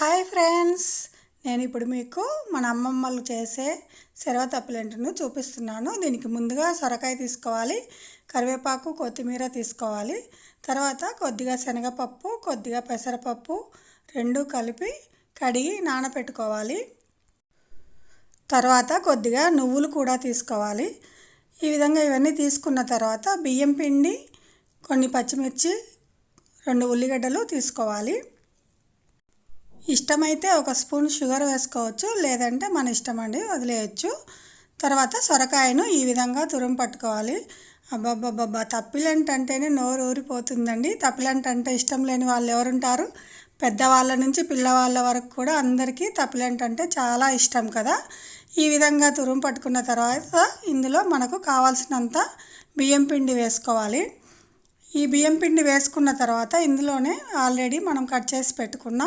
Hi friends. నేను ఇప్పుడు మీకు మన అమ్మమ్మలు చేసే సెరవ తప్పులేంటను చూపిస్తున్నాను. దీనికి ముందుగా సొరకాయ తీసుకోవాలి కరివేపాకు కొత్తిమీర తీసుకోవాలి తర్వాత కొద్దిగా శనగపప్పు కొద్దిగా పెసరపప్పు రెండు కలిపి కడిగి నానబెట్టుకోవాలి తర్వాత కొద్దిగా నువ్వులు కూడా తీసుకోవాలి. ఈ విధంగా ఇవన్నీ తీసుకున్న తర్వాత బియ్యం పిండి కొన్ని పచ్చిమిర్చి రెండు ఉల్లిగడ్డలు తీసుకోవాలి. ఇష్టమైతే ఒక స్పూన్ షుగర్ వేసుకోవచ్చు లేదంటే మన ఇష్టం అండి వదిలేయచ్చు. తర్వాత సొరకాయను ఈ విధంగా తురుము పట్టుకోవాలి. అబ్బాబ్బాబ్బా తప్పిలంట అంటేనే నోరు ఊరిపోతుందండి. తప్పిలంట అంటే ఇష్టం లేని వాళ్ళు ఎవరుంటారు? పెద్దవాళ్ళ నుంచి పిల్లవాళ్ళ వరకు కూడా అందరికీ తప్పిలంట అంటే చాలా ఇష్టం కదా. ఈ విధంగా తురుము పట్టుకున్న తర్వాత ఇందులో మనకు కావాల్సినంత బియ్యం పిండి వేసుకోవాలి. ఈ బియ్యం పిండి వేసుకున్న తర్వాత ఇందులోనే ఆల్రెడీ మనం కట్ చేసి పెట్టుకున్న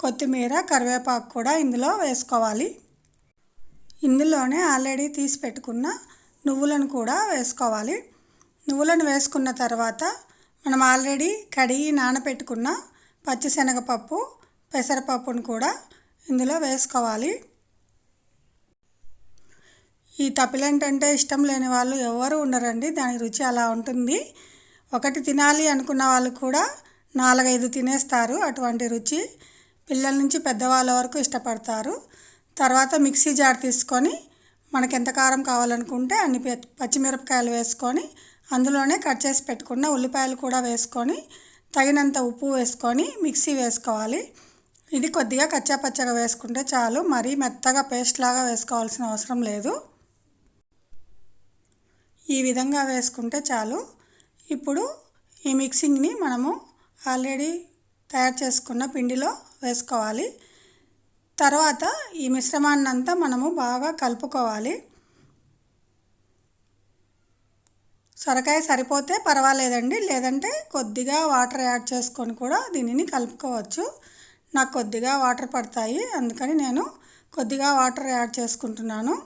కొత్తిమీర కరివేపాకు కూడా ఇందులో వేసుకోవాలి. ఇందులోనే ఆల్రెడీ తీసి పెట్టుకున్న నువ్వులను కూడా వేసుకోవాలి. నువ్వులను వేసుకున్న తర్వాత మనం ఆల్రెడీ కడిగి నానబెట్టుకున్న పచ్చిశనగపప్పు పెసరపప్పును కూడా ఇందులో వేసుకోవాలి. ఈ తపిలెంట్ ఇష్టం లేని వాళ్ళు ఎవరు ఉండరండి. దాని రుచి అలా ఉంటుంది. ఒకటి తినాలి అనుకున్న వాళ్ళు కూడా నాలుగైదు తినేస్తారు. అటువంటి రుచి పిల్లల నుంచి పెద్దవాళ్ళ వరకు ఇష్టపడతారు. తర్వాత మిక్సీ జార్ తీసుకొని మనకి ఎంత కారం కావాలనుకుంటే అన్ని పచ్చిమిరపకాయలు వేసుకొని అందులోనే కట్ చేసి పెట్టుకున్న ఉల్లిపాయలు కూడా వేసుకొని తగినంత ఉప్పు వేసుకొని మిక్సీ వేసుకోవాలి. ఇది కొద్దిగా కచ్చాపచ్చగా వేసుకుంటే చాలు. మరీ మెత్తగా పేస్ట్ లాగా వేసుకోవాల్సిన అవసరం లేదు. ఈ విధంగా వేసుకుంటే చాలు. ఇప్పుడు ఈ మిక్సింగ్ని మనము ఆల్రెడీ తయారు చేసుకున్న పిండిలో వేసుకోవాలి. తర్వాత ఈ మిశ్రమాన్ని అంతా మనము బాగా కలుపుకోవాలి. సొరకాయ సరిపోతే పర్వాలేదండి. లేదంటే కొద్దిగా వాటర్ యాడ్ చేసుకొని కూడా దీనిని కలుపుకోవచ్చు. నాకు కొద్దిగా వాటర్ పడతాయి. అందుకని నేను కొద్దిగా వాటర్ యాడ్ చేసుకుంటున్నాను.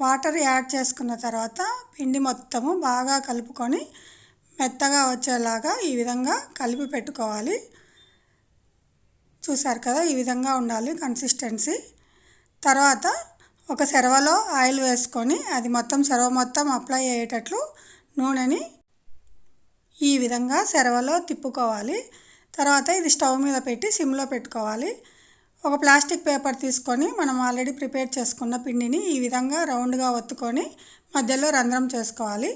వాటర్ యాడ్ చేసుకున్న తర్వాత పిండి మొత్తము బాగా కలుపుకొని మెత్తగా వచ్చేలాగా ఈ విధంగా కలిపి పెట్టుకోవాలి. చూసారు కదా ఈ విధంగా ఉండాలి కన్సిస్టెన్సీ తర్వాత ఒక సెరవలో ఆయిల్ వేసుకొని అది మొత్తం సెరవ మొత్తం అప్లై అయ్యేటట్లు నూనెని ఈ విధంగా సెరవలో తిప్పుకోవాలి. తర్వాత ఇది స్టవ్ మీద పెట్టి సిమ్లో పెట్టుకోవాలి. ఒక ప్లాస్టిక్ పేపర్ తీసుకొని మనం ఆల్రెడీ ప్రిపేర్ చేసుకున్న పిండిని ఈ విధంగా రౌండ్గా ఒత్తుకొని మధ్యలో రంధ్రం చేసుకోవాలి.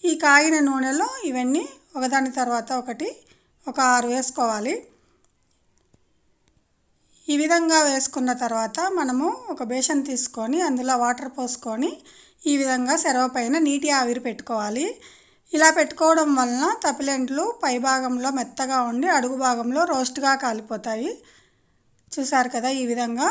ఈ కాగిన నూనెలో ఇవన్నీ ఒకదాని తర్వాత ఒకటి ఒక ఆరు వేసుకోవాలి. ఈ విధంగా వేసుకున్న తర్వాత మనము ఒక బేషన్ తీసుకొని అందులో వాటర్ పోసుకొని ఈ విధంగా సెరవ పైన నీటి ఆవిరి పెట్టుకోవాలి. ఇలా పెట్టుకోవడం వలన తపిలెంట్లు పై భాగంలో మెత్తగా ఉండి అడుగు భాగంలో రోస్ట్గా కాలిపోతాయి. చూసారు కదా ఈ విధంగా.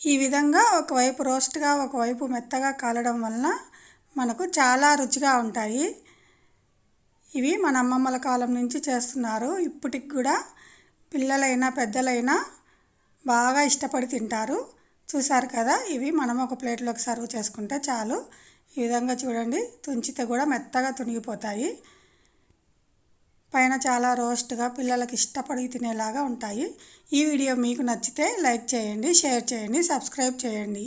ఈ విధంగా ఒకవైపు రోస్ట్గా ఒకవైపు మెత్తగా కాలడం వలన మనకు చాలా రుచిగా ఉంటాయి. ఇవి మన అమ్మమ్మల కాలం నుంచి చేస్తున్నారు. ఇప్పటికి కూడా పిల్లలైనా పెద్దలైనా బాగా ఇష్టపడి తింటారు. చూసారు కదా ఇవి మనం ఒక ప్లేట్లోకి సర్వ్ చేసుకుంటే చాలు. ఈ విధంగా చూడండి తుంచితే కూడా మెత్తగా తునిగిపోతాయి. పైన చాలా రోస్ట్గా పిల్లలకి ఇష్టపడి తినేలాగా ఉంటాయి. ఈ వీడియో మీకు నచ్చితే లైక్ చేయండి షేర్ చేయండి సబ్స్క్రైబ్ చేయండి.